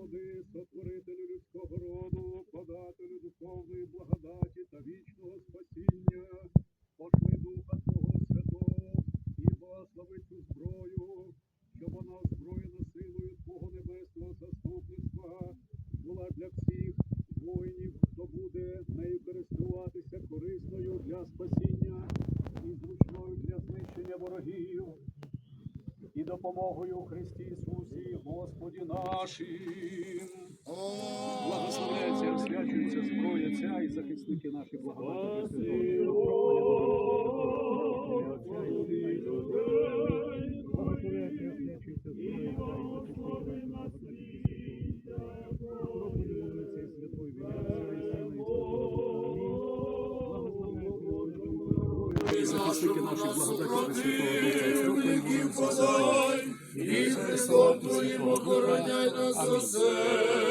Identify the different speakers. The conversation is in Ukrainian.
Speaker 1: Господи, сотворителю людського роду, подателю духовної благодаті та вічного спасіння, пошли Духа Твого Святого і благослови цю зброю, щоб вона озброєна силою Твого небесного заступництва була для всіх воїнів, хто буде нею користуватися корисною для спасіння і зручною для знищення ворогів і допомогою у Христі Ісусі, Господі нашим. Благословляється, освячується зброя ця і захисники наші благодаті Пресвятого Благословляється, освячується зброя ця і захисники наші Сина, Святого Духа. Захисники наші благодаті Христом Твоїм охороняй нас усе.